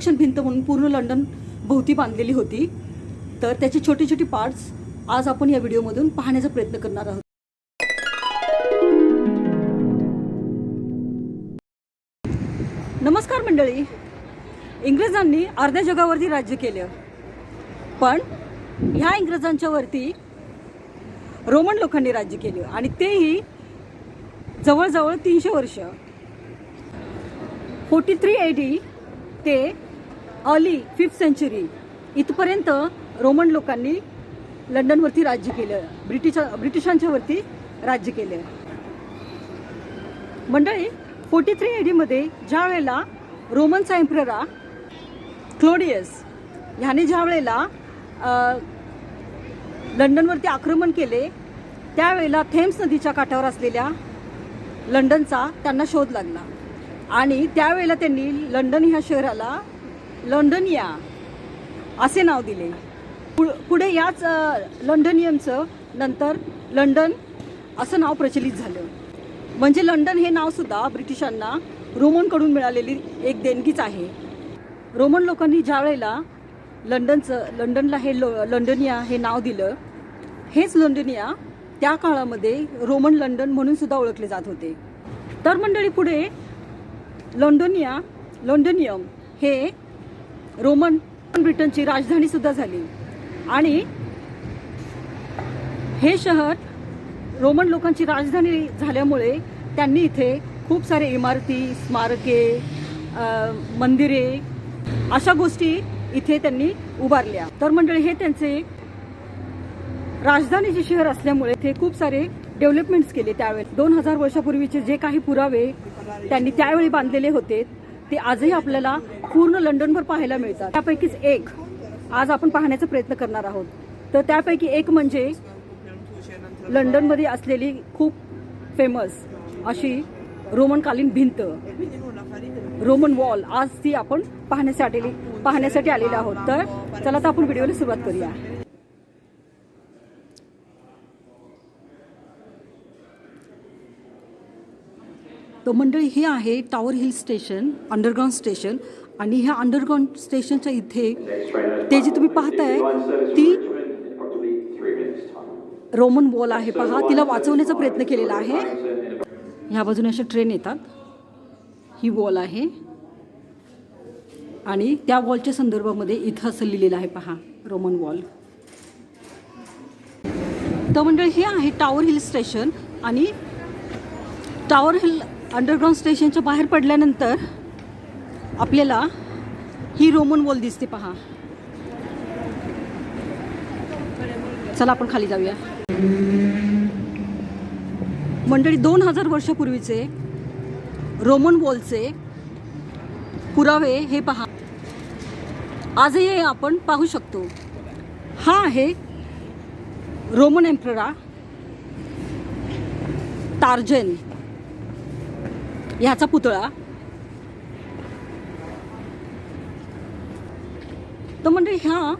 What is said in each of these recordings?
संरक्षण भिंत म्हणून पूर्ण लंडन भोवती बांधलेली होती. तर त्याचे छोटे छोटे पार्ट्स आज आपण या व्हिडिओमधून पाहण्याचा प्रयत्न करणार आहोत. नमस्कार मंडळी. इंग्रजांनी अर्ध्या जगावरती राज्य केलं. पण ह्या इंग्रजांच्या वरती रोमन लोकांनी राज्य केलं आणि तेही जवळजवळ तीनशे वर्ष. फोर्टी थ्री एटी ते ऑली फिफ्थ सेंचुरी इथपर्यंत रोमन लोकांनी लंडनवरती राज्य केलं. ब्रिटिश ब्रिटिशांच्या वरती राज्य केलं. मंडळी फोर्टी थ्री एडीमध्ये ज्या वेळेला रोमनचा एम्प्ररा क्लोडियस ह्याने ज्या वेळेला लंडनवरती आक्रमण केले त्यावेळेला थेम्स नदीच्या काठावर असलेल्या लंडनचा त्यांना शोध लागला. आणि त्यावेळेला त्यांनी लंडन ह्या शहराला लंडनिया. असे नाव दिले. पु- पुढे याच लंडनियमचं नंतर लंडन असं नाव प्रचलित झालं. म्हणजे लंडन हे नावसुद्धा ब्रिटिशांना रोमनकडून मिळालेली एक देणगीच आहे. रोमन लोकांनी ज्या वेळेला लंडनचं लंडनला हे लो लंडनिया हे नाव दिलं हेच लंडनिया त्या काळामध्ये रोमन लंडन म्हणून सुद्धा ओळखले जात होते. तर मंडळी पुढे लंडनिया लंडनियम हे रोमन ब्रिटनची राजधानी सुद्धा झाली. आणि हे शहर रोमन लोकांची राजधानी झाल्यामुळे त्यांनी इथे खूप सारे इमारती स्मारके मंदिरे अशा गोष्टी इथे त्यांनी उभारल्या. तर मंडळी हे त्यांचे राजधानीचे शहर असल्यामुळे ते खूप सारे डेव्हलपमेंट्स केले त्यावेळी. दोन हजार वर्षापूर्वीचे जे काही पुरावे त्यांनी त्यावेळी बांधलेले होते ते आजही आपल्याला पूर्ण लंडनभर पाहायला मिळतात. त्यापैकीच एक आज आपण पाहण्याचा प्रयत्न करणार आहोत. तर त्यापैकी एक म्हणजे लंडनमध्ये असलेली खूप फेमस अशी रोमनकालीन भिंत रोमन वॉल. आज ती आपण पाहण्यासाठी पाहण्यासाठी आलेली आहोत. तर चला तर आपण व्हिडिओला सुरुवात करूया. तो मंडळी हे आहे tower hill station underground station आणि ह्या अंडरग्राऊंड स्टेशनच्या इथे ते जे तुम्ही पाहताय ती रोमन वॉल आहे. पहा तिला वाचवण्याचा प्रयत्न केलेला आहे. ह्या बाजूने अशा ट्रेन येतात. ही वॉल आहे. आणि त्या वॉलच्या संदर्भामध्ये इथं असं लिहिलेलं आहे पहा रोमन वॉल तर मंडळी हे आहे टावर हिल स्टेशन आणि टावर हिल अंडरग्राऊंड स्टेशनच्या बाहेर पडल्यानंतर आपल्याला ही रोमन वॉल दिसते पहा. चला आपण खाली जाऊया. मंडळी दोन हजार वर्षापूर्वीचे रोमन वॉलचे पुरावे हे पहा. आजही आपण पाहू शकतो. हा आहे रोमन एम्प्ररा टार्जन ह्याचा पुतळा. तर म्हणजे ह्या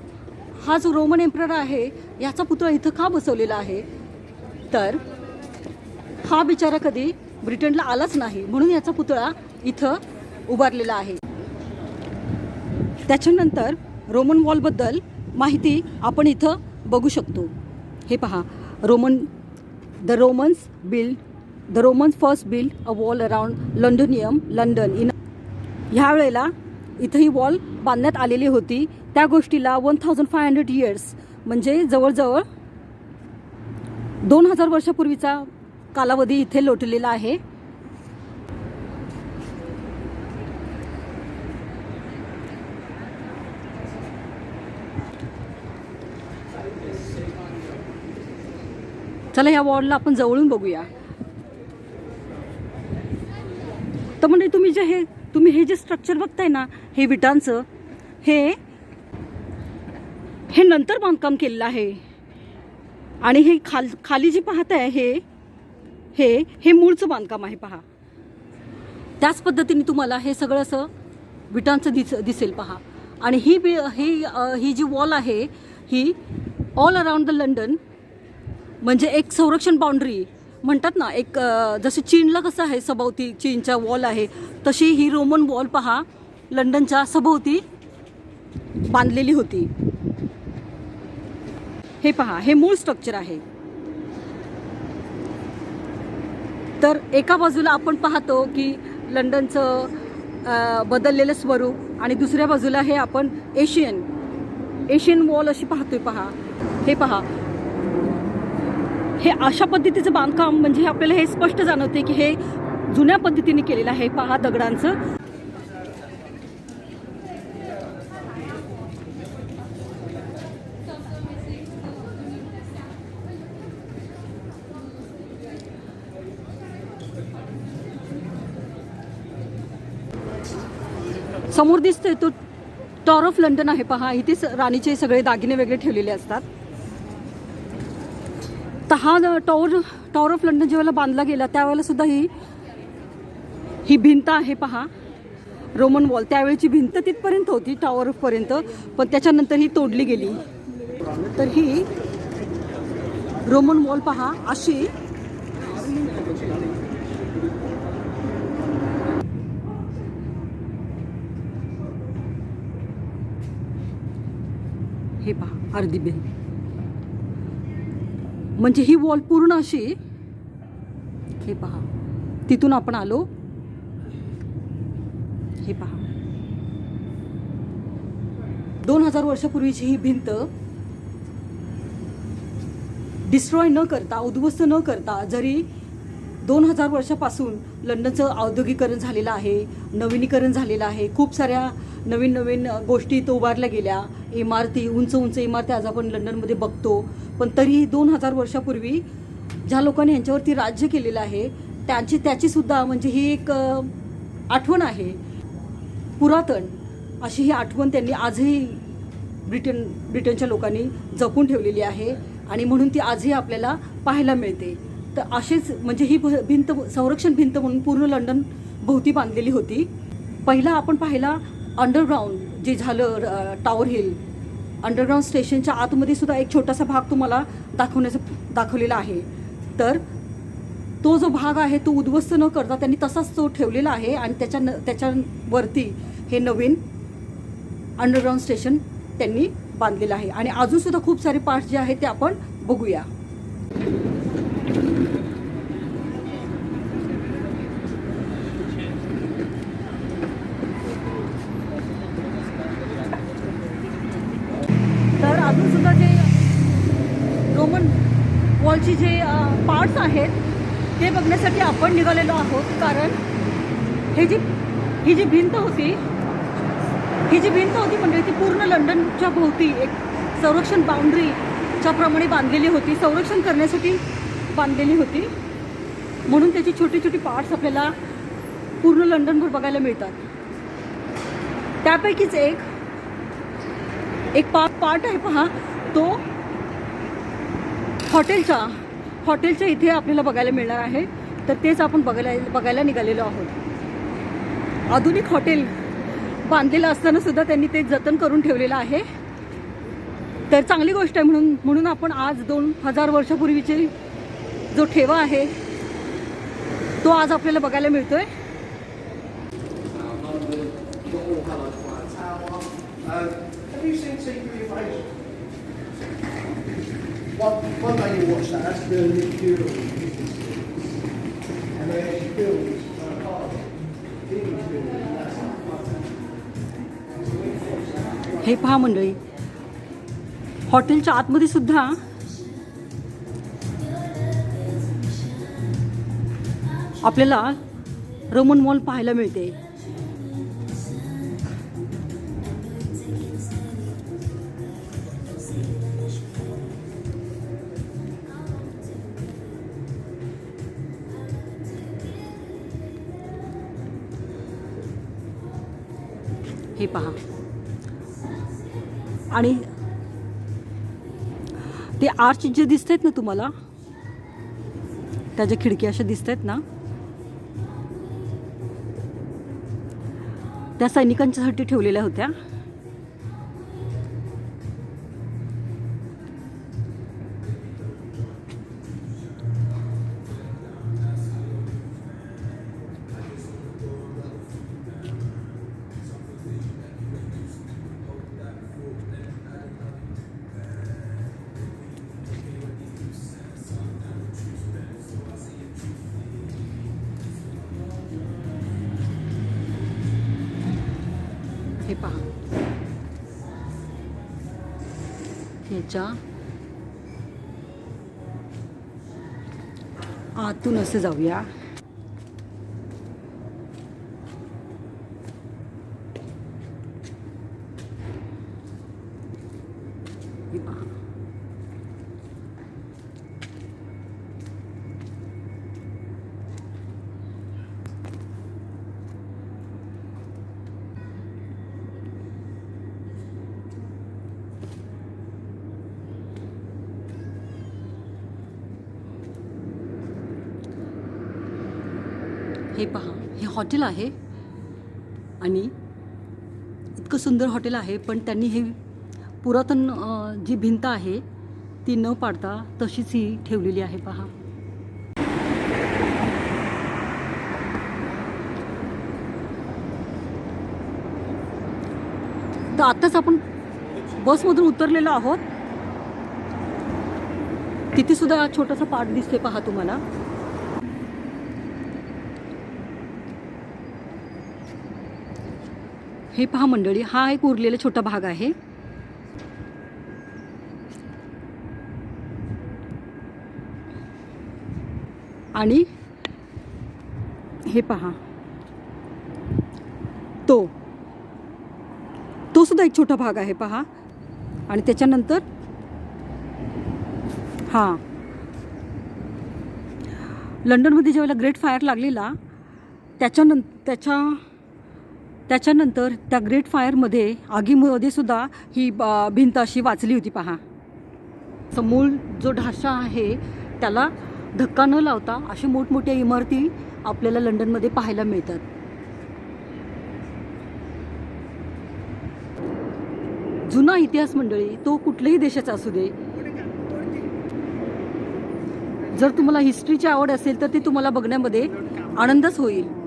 हा जो रोमन एम्प्रर आहे याचा पुतळा इथं का बसवलेला आहे? तर हा बिचारा कधी ब्रिटनला आलाच नाही म्हणून याचा पुतळा इथं उभारलेला आहे. त्याच्यानंतर रोमन वॉलबद्दल माहिती आपण इथं बघू शकतो. हे पहा Roman the Romans build the Romans first build a wall around Londinium London in ह्या वेळेला इथं ही वॉल बांधण्यात आलेली होती. त्या गोष्टीला one thousand five hundred years म्हणजे जवळजवळ दोन हजार वर्षापूर्वीचा कालावधी इथे लोटलेला आहे. चला या वॉलला आपण जवळून बघूया. तर म्हणजे तुम्ही जे हे तुम्ही हे जे स्ट्रक्चर बघताय ना हे विटांचं हे हे नंतर बांधकाम केलेलं आहे. आणि हे खाल खाली जे पाहताय हे हे हे मूळचं बांधकाम आहे पहा. त्याच पद्धतीने तुम्हाला हे सगळं असं विटांचं दिस दिसेल पहा. आणि ही बी ही ही जी वॉल आहे ही ऑल अराउंड द लंडन म्हणजे एक संरक्षण बाउंड्री म्हणतात ना एक जसं चीनला कसं आहे सभोवती चीनच्या वॉल आहे तशी ही रोमन वॉल पहा लंडनच्या सभोवती बांधलेली होती. हे पहा हे मूळ स्ट्रक्चर आहे. तर एका बाजूला आपण पाहतो की लंडनचं बदललेलं स्वरूप आणि दुसऱ्या बाजूला हे आपण एशियन एशियन वॉल अशी पाहतोय पहा. हे पहा हे अशा पद्धतीचं बांधकाम म्हणजे आपल्याला हे स्पष्ट जाणवते की हे जुन्या पद्धतीने केलेलं आहे. पहा दगडांचं. समोर दिसतोय तो टॉर ऑफ लंडन आहे. पहा इथेच राणीचे सगळे दागिने वेगळे ठेवलेले असतात. तर हा टॉवर टॉवर ऑफ लंडन जेव्हा बांधला गेला त्यावेळेला सुद्धा ही ही भिंत आहे पहा. रोमन वॉल त्यावेळेची भिंत तिथपर्यंत होती टॉवर ऑफपर्यंत पण त्याच्यानंतर ही तोडली गेली. तर ही रोमन वॉल पहा. अशी. हे पहा अर्धी भिंत. म्हणजे ही वॉल पूर्ण अशी हे पहा तिथून आपण आलो. हे पहा. दोन हजार वर्षापूर्वीची ही भिंत डिस्ट्रॉय न करता उद्ध्वस्त न करता जरी दोन हजार वर्षापासून लंडनचं औद्योगिकरण झालेलं आहे नवीनीकरण झालेलं आहे. खूप साऱ्या नवीन नवीन गोष्टी इथं उभारल्या गेल्या. इमारती उंच उंच इमारती आज आपण लंडनमध्ये बघतो. पण तरीही दोन हजार वर्षापूर्वी ज्या लोकांनी यांच्यावरती राज्य केलेलं आहे त्यांची त्याचीसुद्धा म्हणजे ही एक आठवण आहे. पुरातन अशी ही आठवण त्यांनी आजही ब्रिटन ब्रिटनच्या लोकांनी जपून ठेवलेली आहे आणि म्हणून ती आजही आपल्याला पाहायला मिळते. तर असेच म्हणजे ही भिंत संरक्षण भिंत म्हणून पूर्ण लंडन भोवती बांधलेली होती. पहिला आपण पाहिला अंडरग्राऊंड जे झालं टावर हिल अंडरग्राऊंड स्टेशनच्या आतमध्ये सुद्धा एक छोटासा भाग तुम्हाला दाखवण्याचा दाखवलेला आहे. तर तो जो भाग आहे तो उद्ध्वस्त न करता त्यांनी तसाच तो ठेवलेला आहे आणि त्याच्या न त्याच्यावरती हे नवीन अंडरग्राऊंड स्टेशन त्यांनी बांधलेलं आहे. आणि अजूनसुद्धा खूप सारे पार्ट्स जे आहेत ते आपण बघूया तर अजून सुद्धा जे रोमन वॉलची जे पार्ट्स आहेत ते बघण्यासाठी आपण निघालेलो आहोत. कारण हे जी ही जी भिंत होती ही जी भिंत होती म्हणजे ती पूर्ण लंडनच्या भोवती एक संरक्षण बाउंड्रीच्या प्रमाणे बांधलेली होती. संरक्षण करण्यासाठी बांधलेली होती. म्हणून त्याची छोटी छोटी पार्ट्स आपल्याला पूर्ण लंडनभर बघायला मिळतात. त्यापैकीच एक एक पा पार्ट आहे पहा तो हॉटेलच्या हॉटेलच्या इथे आपल्याला बघायला मिळणार आहे तर तेच आपण बघायला बघायला निघालेलो आहोत आधुनिक हॉटेल बांधलेलं असताना सुद्धा त्यांनी ते जतन करून ठेवलेलं आहे तर चांगली गोष्ट आहे म्हणून म्हणून आपण आज दोन हजार वर्षापूर्वीचे जो ठेवा आहे तो आज आपल्याला बघायला मिळतोय what, what you you watch that, that's the Nick Fury. And they actually build this uh, part. Demons building, that's हे पहा मंडळी हॉटेलच्या आतमध्ये सुद्धा आपल्याला रोमन मॉल पाहायला मिळते हे पहा. आणि ते आर्च जे दिसत आहेत ना तुम्हाला त्या ज्या खिडकी अशा दिसत आहेत ना त्या सैनिकांच्यासाठी ठेवलेल्या होत्या. हे पहा. ह्याच्या आतून असं जाऊया हे पहा हे पहा हे हॉटेल आहे आणि इतकं सुंदर हॉटेल आहे पण त्यांनी हे पुरातन जी भिंत आहे ती न पाडता तशीच ही ठेवलेली आहे पहा. तर आत्ताच आपण बसमधून उतरलेलो आहोत. तिथे सुद्धा छोटासा पार्ट दिसतोय पहा तुम्हाला. हे पहा मंडळी हा एक उरलेला छोटा भाग आहे. आणि हे पहा. तो. तो सुद्धा एक छोटा भाग आहे पहा. आणि त्याच्यानंतर हां. लंडनमध्ये ज्यावेळेला ग्रेट फायर लागलेला त्याच्यानं त्याच्या त्याच्यानंतर त्या ग्रेट फायरमध्ये आगीमध्ये सुद्धा ही ब- भिंत अशी वाचली होती पहा. समूळ मूळ जो ढाशा आहे त्याला धक्का न लावता अशा मोठमोठ्या इमारती आपल्याला लंडनमध्ये पाहायला मिळतात. जुना इतिहास मंडळी तो कुठल्याही देशाचा असू दे. जर तुम्हाला हिस्ट्रीची आवड असेल तर ती तुम्हाला बघण्यामध्ये आनंदच होईल.